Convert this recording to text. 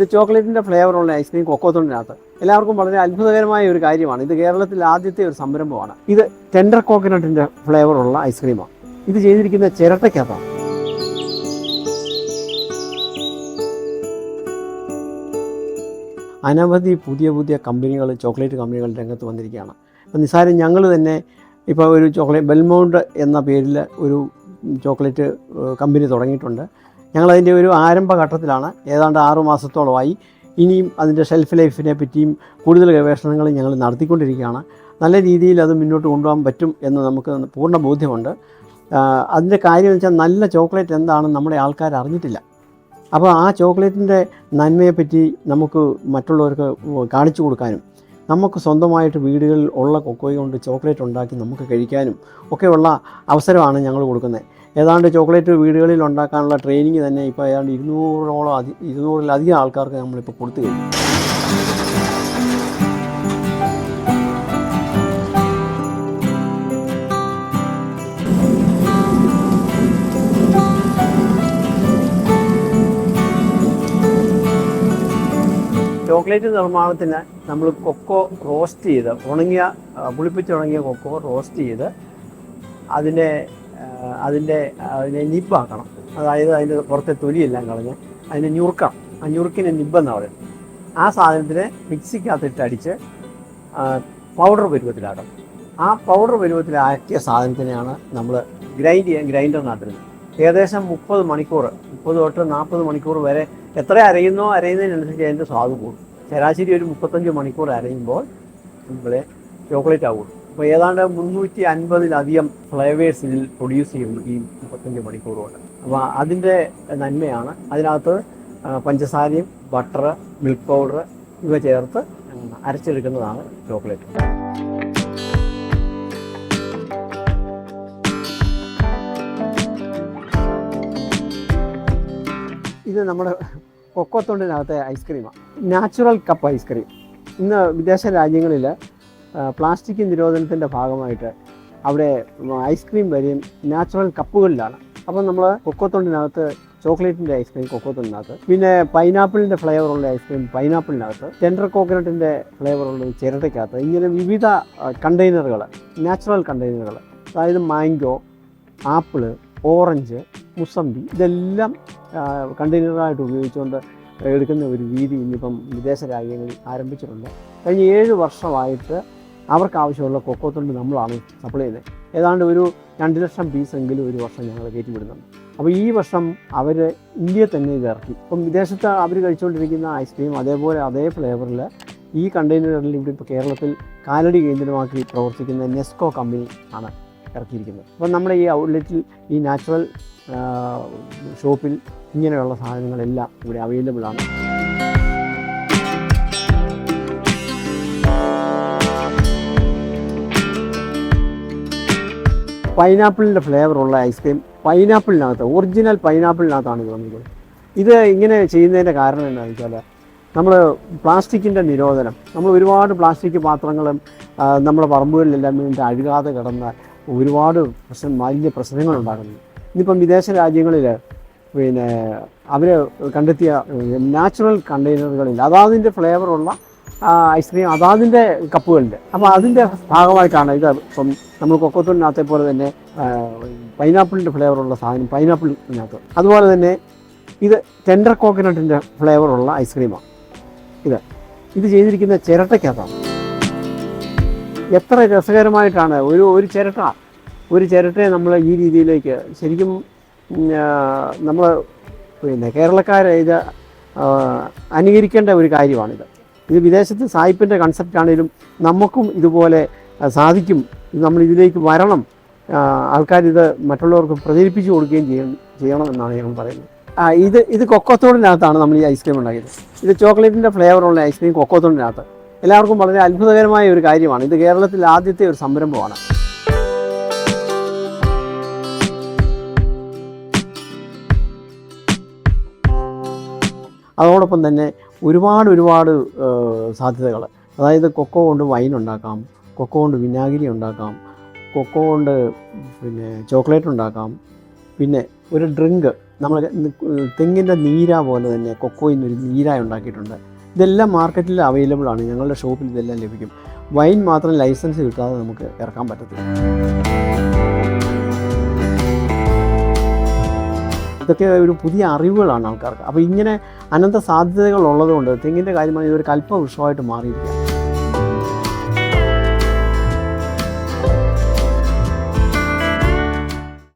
ഇത് ചോക്ലേറ്റിന്റെ ഫ്ലേവറുള്ള ഐസ്ക്രീം കൊക്കോത്തോണ്ടിനകത്ത് എല്ലാവർക്കും വളരെ അത്ഭുതകരമായ ഒരു കാര്യമാണ്. ഇത് കേരളത്തിൽ ആദ്യത്തെ ഒരു സംരംഭമാണ്. ഇത് ടെൻഡർ കോക്കനട്ടിന്റെ ഫ്ലേവറുള്ള ഐസ്ക്രീമാണ് ഇത് ചെയ്തിരിക്കുന്ന ചിരട്ടയ്ക്കകത്താണ് അനവധി പുതിയ പുതിയ കമ്പനികൾ ചോക്ലേറ്റ് കമ്പനികൾ രംഗത്ത് വന്നിരിക്കുകയാണ്. ഇപ്പം നിസ്സാരം ഞങ്ങൾ തന്നെ ഇപ്പോൾ ഒരു ചോക്ലേറ്റ് ബെൽമൗണ്ട് എന്ന പേരിൽ ഒരു ചോക്ലേറ്റ് കമ്പനി തുടങ്ങിയിട്ടുണ്ട്. ഞങ്ങളതിന്റെ ഒരു ആരംഭഘട്ടത്തിലാണ്. ഏതാണ്ട് ആറു മാസത്തോളമായി ഇനിയും അതിന്റെ ഷെൽഫ് ലൈഫിനെ പറ്റിയും കൂടുതൽ ഗവേഷണങ്ങൾ ഞങ്ങൾ നടത്തിക്കൊണ്ടിരിക്കുകയാണ്. നല്ല രീതിയിൽ അത് മുന്നോട്ട് കൊണ്ടുപോകാൻ പറ്റും എന്ന് നമുക്ക് പൂർണ ബോധ്യമുണ്ട്. അതിന്റെ കാര്യം വെച്ചാൽ നല്ല ചോക്ലേറ്റ് എന്താണെന്ന് നമ്മുടെ ആൾക്കാർ അറിഞ്ഞിട്ടില്ല. അപ്പോൾ ആ ചോക്ലേറ്റിന്റെ നന്മയെപ്പറ്റി നമുക്ക് മറ്റുള്ളവർക്ക് കാണിച്ചു കൊടുക്കാനും നമുക്ക് സ്വന്തമായിട്ട് വീടുകളിൽ ഉള്ള കൊക്കോയ കൊണ്ട് ചോക്ലേറ്റ് ഉണ്ടാക്കി നമുക്ക് കഴിക്കാനും ഒക്കെയുള്ള അവസരമാണ് ഞങ്ങൾ കൊടുക്കുന്നത്. ഏതാണ്ട് ചോക്ലേറ്റ് വീടുകളിൽ ഉണ്ടാക്കാനുള്ള ട്രെയിനിങ് തന്നെ ഇപ്പോൾ ഏതാണ്ട് ഇരുന്നൂറോളം അധി ഇരുന്നൂറിലധികം ആൾക്കാർക്ക് നമ്മളിപ്പോൾ കൊടുത്തു കഴിഞ്ഞു. ചോക്ലേറ്റ് നിർമ്മാണത്തിന് നമ്മൾ കൊക്കോ റോസ്റ്റ് ചെയ്ത് ഉണങ്ങിയ പുളിപ്പിച്ചുണങ്ങിയ കൊക്കോ റോസ്റ്റ് ചെയ്ത് അതിനെ അതിന്റെ അതിനെ നിപ്പാക്കണം. അതായത് അതിന്റെ പുറത്തെ തൊലിയെല്ലാം കളഞ്ഞ് അതിനെ ഞുറുക്കാം ആ ഞുറുക്കിനെ നിബെന്നാണ് പറയുന്നത്. ആ സാധനത്തിനെ മിക്സിക്കകത്തിട്ട് അടിച്ച് പൗഡർ പരുവത്തിലാക്കണം. ആ പൗഡർ പരുവത്തിലാക്കിയ സാധനത്തിനെയാണ് നമ്മൾ ഗ്രൈൻഡ് ചെയ്യാൻ ഗ്രൈൻഡറിനകത്തിരുന്നത് ഏകദേശം മുപ്പത് മണിക്കൂർ മുപ്പത് തൊട്ട് നാൽപ്പത് മണിക്കൂർ വരെ എത്ര അരയുന്നോ അരയുന്നതിനനുസരിച്ച് അതിന്റെ സ്വാദ് കൂടും. ശരാശരി ഒരു മുപ്പത്തഞ്ച് മണിക്കൂർ അരയുമ്പോൾ നമ്മളെ ചോക്ലേറ്റ് ആവുള്ളൂ അപ്പോൾ ഏതാണ്ട് മുന്നൂറ്റി അൻപതിലധികം ഫ്ലേവേഴ്സ് ഇതിൽ പ്രൊഡ്യൂസ് ചെയ്യുന്നു ഈ മുപ്പത്തഞ്ച് മണിക്കൂർ കൊണ്ട് അപ്പോൾ അതിന്റെ നന്മയാണ് അതിനകത്ത് പഞ്ചസാരയും ബട്ടർ മിൽക്ക് പൗഡർ ഇവ ചേർത്ത് അരച്ചെടുക്കുന്നതാണ് ചോക്ലേറ്റ് ഇത് നമ്മുടെ കൊക്കോത്തൊണ്ടിനകത്തെ ഐസ്ക്രീമാണ്. Natural cup ice cream. ഇന്ന് വിദേശ രാജ്യങ്ങളിൽ പ്ലാസ്റ്റിക് നിരോധനത്തിന്റെ ഭാഗമായിട്ട് അവിടെ ഐസ്ക്രീം വരെയും നാച്ചുറൽ കപ്പുകളിലാണ് അപ്പം നമ്മൾ കൊക്കോത്തൊണ്ടിനകത്ത് ചോക്ലേറ്റിന്റെ ഐസ്ക്രീം കൊക്കോത്തൊണ്ടിനകത്ത്. പിന്നെ പൈനാപ്പിളിന്റെ ഫ്ലേവറുള്ള ഐസ്ക്രീം പൈനാപ്പിളിനകത്ത് ടെൻഡർ കോക്കനട്ടിന്റെ ഫ്ലേവറുള്ള ചിരട്ടയ്ക്കകത്ത്. ഇങ്ങനെ വിവിധ കണ്ടെയ്നറുകൾ നാച്ചുറൽ കണ്ടെയ്നറുകൾ അതായത് മാംഗോ ആപ്പിൾ ഓറഞ്ച് മുസംബി ഇതെല്ലാം കണ്ടെയ്നറായിട്ട് ഉപയോഗിച്ചുകൊണ്ട് എടുക്കുന്ന ഒരു രീതി ഇന്നിപ്പം വിദേശ രാജ്യങ്ങളിൽ ആരംഭിച്ചിട്ടുണ്ട്. കഴിഞ്ഞ ഏഴ് വർഷമായിട്ട് അവർക്ക് ആവശ്യമുള്ള തൊണ്ട് നമ്മളാണ് സപ്ലൈ ചെയ്യുന്നത്. ഏതാണ്ട് ഒരു രണ്ട് ലക്ഷം പീസെങ്കിലും ഒരു വർഷം ഞങ്ങൾ കയറ്റി വിടുന്നുണ്ട് അപ്പോൾ ഈ വർഷം അവർ ഇന്ത്യയിൽ തന്നെ ഇത് ഇറക്കി. ഇപ്പം വിദേശത്ത് അവർ കഴിച്ചുകൊണ്ടിരിക്കുന്ന ഐസ്ക്രീം അതേപോലെ അതേ ഫ്ലേവറിൽ ഈ കണ്ടെയ്നറിൽ ഇവിടെ ഇപ്പോൾ കേരളത്തിൽ കാലടി കേന്ദ്രമാക്കി പ്രവർത്തിക്കുന്ന നെസ്കോ കമ്പനി ആണ് ഇറക്കിയിരിക്കുന്നത്. അപ്പം നമ്മുടെ ഈ ഔട്ട്ലെറ്റിൽ ഈ നാച്ചുറൽ ഷോപ്പിൽ ഇങ്ങനെയുള്ള സാധനങ്ങളെല്ലാം ഇവിടെ അവൈലബിൾ ആണ്. പൈനാപ്പിളിന്റെ ഫ്ലേവറുള്ള ഐസ്ക്രീം പൈനാപ്പിളിനകത്ത് ഒറിജിനൽ പൈനാപ്പിളിനകത്താണ് ഇത് ഇത് ഇങ്ങനെ ചെയ്യുന്നതിന്റെ കാരണം എന്താണെന്ന് വെച്ചാൽ നമ്മൾ പ്ലാസ്റ്റിക്കിന്റെ നിരോധനം നമ്മൾ ഒരുപാട് പ്ലാസ്റ്റിക് പാത്രങ്ങളും നമ്മുടെ പറമ്പുകളിലെല്ലാം വീണ്ടും അഴുകാതെ കിടന്ന ഒരുപാട് പ്രശ്നം വലിയ പ്രശ്നങ്ങൾ ഉണ്ടാകുന്നു ഇന്നിപ്പം വിദേശ രാജ്യങ്ങളിൽ പിന്നെ അവർ കണ്ടെത്തിയ നാച്ചുറൽ കണ്ടെയ്നറുകളിൽ അതാതിന്റെ ഫ്ലേവറുള്ള ഐസ്ക്രീം അതാതിന്റെ കപ്പുകളുണ്ട്. അപ്പോൾ അതിന്റെ ഭാഗമായിട്ടാണ് ഇത് ഇപ്പം നമ്മൾ കൊക്കോത്തൂരിനകത്തെ പോലെ തന്നെ പൈനാപ്പിളിന്റെ ഫ്ലേവറുള്ള സാധനം പൈനാപ്പിളിനകത്ത്. അതുപോലെ തന്നെ ഇത് ടെൻഡർ കോക്കനട്ടിന്റെ ഫ്ലേവറുള്ള ഐസ്ക്രീമാണ് ഇത്. ഇത് ചെയ്തിരിക്കുന്ന ചിരട്ടയ്ക്കകത്താണ്. എത്ര രസകരമായിട്ടാണ്. ഒരു ഒരു ചിരട്ട. ഒരു ചിരട്ടയെ നമ്മൾ ഈ രീതിയിലേക്ക് ശരിക്കും നമ്മൾ പിന്നെ കേരളക്കാരെ ഇത് അനുകരിക്കേണ്ട ഒരു കാര്യമാണിത്. ഇത് വിദേശത്ത് സായിപ്പിന്റെ കൺസെപ്റ്റ് ആണെങ്കിലും നമുക്കും ഇതുപോലെ സാധിക്കും. നമ്മൾ ഇതിലേക്ക് വരണം. ആൾക്കാരിത് മറ്റുള്ളവർക്ക് പ്രചരിപ്പിച്ചു കൊടുക്കുകയും ചെയ്യണം ചെയ്യണമെന്നാണ് ഞാൻ പറയുന്നത്. ഇത് ഇത് കൊക്കോത്തോടിനകത്താണ് നമ്മൾ ഈ ഐസ്ക്രീം ഉണ്ടാക്കിയത്. ഇത് ചോക്ലേറ്റിന്റെ ഫ്ലേവറുള്ള ഐസ്ക്രീം കൊക്കോത്തോടിനകത്ത്. എല്ലാവർക്കും വളരെ അത്ഭുതകരമായ ഒരു കാര്യമാണ്. ഇത് കേരളത്തിൽ ആദ്യത്തെ ഒരു സംരംഭമാണ്. അതോടൊപ്പം തന്നെ ഒരുപാട് ഒരുപാട് സാധ്യതകൾ അതായത് കൊക്കോ കൊണ്ട് വൈൻ ഉണ്ടാക്കാം കൊക്കോ കൊണ്ട് വിനാഗിരി ഉണ്ടാക്കാം കൊക്കോ കൊണ്ട് പിന്നെ ചോക്ലേറ്റ് ഉണ്ടാക്കാം. പിന്നെ ഒരു ഡ്രിങ്ക് നമ്മൾ തെങ്ങിന്റെ നീര പോലെ തന്നെ കൊക്കോയിൽ നിന്ന് ഒരു നീര ഉണ്ടാക്കിയിട്ടുണ്ട്. ഇതെല്ലാം മാർക്കറ്റിൽ അവൈലബിൾ ആണ്. ഞങ്ങളുടെ ഷോപ്പിൽ ഇതെല്ലാം ലഭിക്കും. വൈൻ മാത്രം ലൈസൻസ് കിട്ടാതെ നമുക്ക് ഇറക്കാൻ പറ്റത്തില്ല. ഇതൊക്കെ ഒരു പുതിയ അറിവുകളാണ് ആൾക്കാർക്ക്. അപ്പോൾ ഇങ്ങനെ അനന്ത സാധ്യതകൾ ഉള്ളതുകൊണ്ട് തെങ്ങിന്റെ കാര്യമാണ് ഇതൊരു കൽപ്പവൃക്ഷമായിട്ട് മാറിയിരിക്കുക